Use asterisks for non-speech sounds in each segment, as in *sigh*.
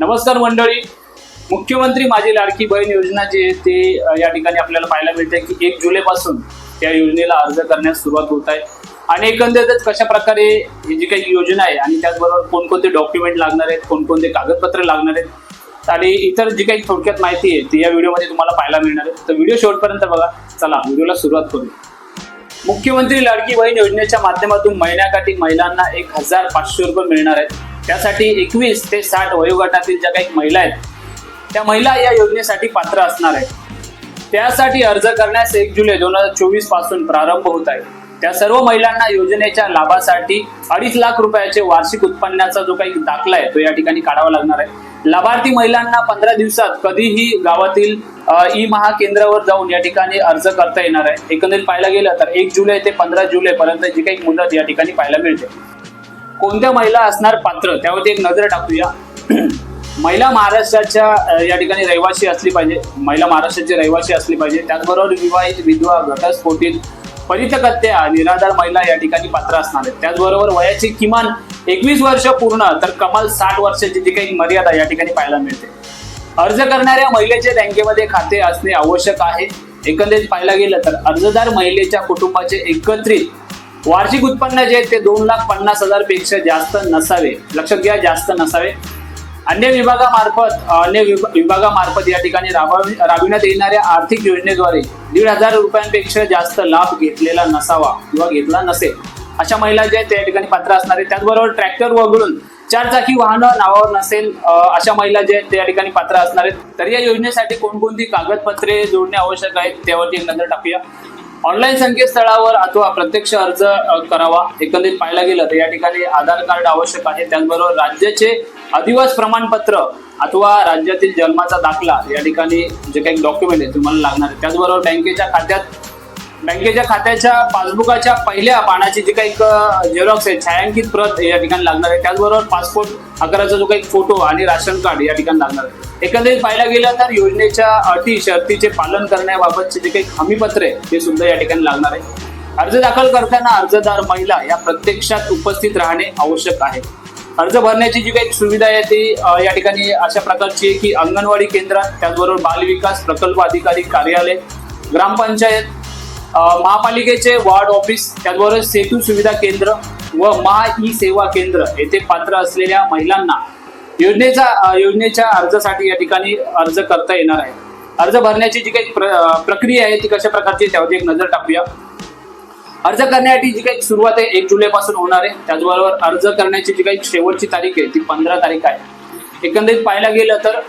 नमस्कार मंडळी. मुख्यमंत्री माझी लाडकी बहीण योजना जी आहे ते या ठिकाणी आपल्याला पाहायला मिळते की एक जुलैपासून त्या योजनेला अर्ज करण्यास सुरुवात होत आहे. आणि एकंदरीतच कशा प्रकारे ही जी काही योजना आहे आणि त्याचबरोबर कोणकोणते डॉक्युमेंट लागणार आहेत कोणकोणते कागदपत्र लागणार आहेत आणि इतर जी काही थोडक्यात माहिती आहे ती या व्हिडिओमध्ये तुम्हाला पाहायला मिळणार आहे. तर व्हिडिओ शेवटपर्यंत बघा. चला व्हिडिओला सुरुवात करू मुख्यमंत्री लाडकी बहीण योजनेच्या माध्यमातून महिन्याकाठी महिलांना एक हजार पाचशे रुपये मिळणार आहेत. त्यासाठी एकवीस ते साठ वयोगटातील ज्या काही महिला आहेत त्या महिला या योजनेसाठी पात्र असणार आहेत. त्यासाठी अर्ज करण्यास एक जुलै दोन हजार चोवीसपासून प्रारंभ होत आहे. त्या सर्व महिलांना योजनेच्या लाभासाठी अडीच लाख रुपयाचे वार्षिक उत्पन्नाचा जो काही दाखला आहे तो या ठिकाणी काढावा लागणार आहे. लाभार्थी महिलांना पंधरा दिवसात कधीही गावातील ई महा केंद्रावर जाऊन या ठिकाणी अर्ज करता येणार आहे. एकंदरीत पाहायला गेलं तर एक जुलै ते पंधरा जुलै पर्यंत जी काही मुदत या ठिकाणी पाहायला मिळते. कोणत्या महिला असणार पात्र? त्यावरती एक नजर टाकूया. *clears throat* महिला महाराष्ट्राच्या या ठिकाणी रहिवासी असली पाहिजे. महिला महाराष्ट्राची रहिवासी असली पाहिजे. त्याचबरोबर विवाहित विधवा घटस्फोटित परितकत्या निराधार महिला या ठिकाणी पात्र असणार आहेत. त्याचबरोबर वयाची किमान एकवीस वर्ष पूर्ण तर कमाल साठ वर्षाची जी काही मर्यादा या ठिकाणी पाहायला मिळते. अर्ज करणाऱ्या महिलेचे बँकेमध्ये खाते असणे आवश्यक आहे. एकंदरीत पाहायला गेलं तर अर्जदार महिलेच्या कुटुंबाचे एकत्रित वार्षिक उत्पन्न जे आहे ते दोन लाख पन्नास हजारपेक्षा जास्त नसावे. लक्षात घ्या जास्त नसावे. अन्य विभागामार्फत अन्य विभागामार्फत या ठिकाणी राबविण्यात येणाऱ्या आर्थिक योजनेद्वारे दीड हजार रुपयांपेक्षा जास्त लाभ घेतलेला नसावा किंवा घेतला नसेल. अशा महिला ज्या त्या ठिकाणी पात्र असणार आहेत. त्याचबरोबर ट्रॅक्टर वगळून चार चाकी वाहनं नावावर नसेल अशा महिला ज्या आहेत त्या ठिकाणी पात्र असणार आहेत. तर या योजनेसाठी कोणकोणती कागदपत्रे जोडणे आवश्यक आहेत त्यावरती एक नजर टाकूया. ऑनलाईन संकेतस्थळावर अथवा प्रत्यक्ष अर्ज करावा एकंदरीत पाहायला गेलं तर या ठिकाणी आधार कार्ड आवश्यक आहे. त्याचबरोबर राज्याचे अधिवास प्रमाणपत्र अथवा राज्यातील जन्माचा दाखला या ठिकाणी जे काही डॉक्युमेंट आहे तुम्हाला लागणार आहे. त्याचबरोबर बँकेच्या खात्यात बँकेच्या खात्याच्या पासबुकाच्या पहिल्या पानाची जी काही झेरॉक्स आहे छायांकित प्रत या ठिकाणी लागणार आहे. त्याचबरोबर पासपोर्ट आकाराचा जो काही फोटो आणि राशन कार्ड या ठिकाणी लागणार आहे. एकंदरीत पाहायला गेलं तर योजनेच्या अटी शर्तीचे पालन करण्याबाबतचे जे काही हमीपत्र आहे ते सुद्धा या ठिकाणी लागणार आहे. अर्ज दाखल करताना अर्जदार महिला या प्रत्यक्षात उपस्थित राहणे आवश्यक आहे. अर्ज भरण्याची जी काही सुविधा आहे ती या ठिकाणी अशा प्रकारची आहे की अंगणवाडी केंद्रात त्याचबरोबर बालविकास प्रकल्प अधिकारी कार्यालय ग्रामपंचायत महापालिकेचे वार्ड ऑफिस त्याचबरोबर सेतू सुविधा केंद्र व महा ई सेवा केंद्र येथे पात्र असलेल्या महिलांना योजनेचा योजनेच्या अर्जासाठी या ठिकाणी अर्ज करता येणार आहे. अर्ज भरण्याची जी काही प्र- प्रक्रिया आहे ती कशा प्रकारची आहे त्यावरती एक नजर टाकूया. अर्ज करण्यासाठी जी काही सुरुवात आहे एक जुलै पासून होणार आहे. त्याचबरोबर अर्ज करण्याची जी काही शेवटची तारीख आहे ती पंधरा तारीख आहे. एकंदरीत पाहायला गेलं तर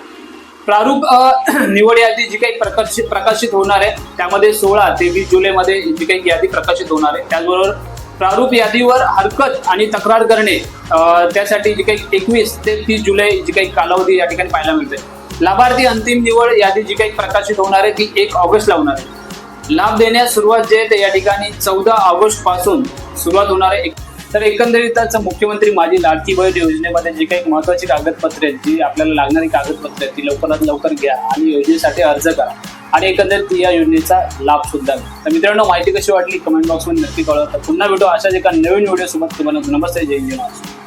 प्रारूप *clears throat* निवड यादी जी काही प्रकाशित प्रकाशित होणार आहे त्यामध्ये सोळा ते वीस जुलैमध्ये जी काही यादी प्रकाशित होणार आहे. त्याचबरोबर प्रारूप यादीवर हरकत आणि तक्रार करणे त्यासाठी जी काही एकवीस ते तीस जुलै जी काही कालावधी या ठिकाणी पाहायला मिळते लाभार्थी अंतिम निवड यादी जी काही प्रकाशित होणार आहे ती एक ऑगस्टला होणार आहे. लाभ देण्यास सुरुवात जे आहे ते या ठिकाणी चौदा ऑगस्टपासून सुरुवात होणार आहे. तर एकंदरीतच मुख्यमंत्री माझी लाडकी बहीण योजनेमध्ये जी काही महत्वाची कागदपत्रे आहेत जी आपल्याला लागणारी कागदपत्रे आहेत ती लवकरात लवकर घ्या आणि योजनेसाठी अर्ज करा. आणि एकंदरीत या योजनेचा लाभ सुद्धा घ्या. तर मित्रांनो माहिती कशी वाटली? कमेंट बॉक्समध्ये नक्की कळवा. तर पुन्हा भेटू अशाच एका नवीन व्हिडिओसोबत तुम्हाला नमस्ते. जय जय महाराष्ट्र.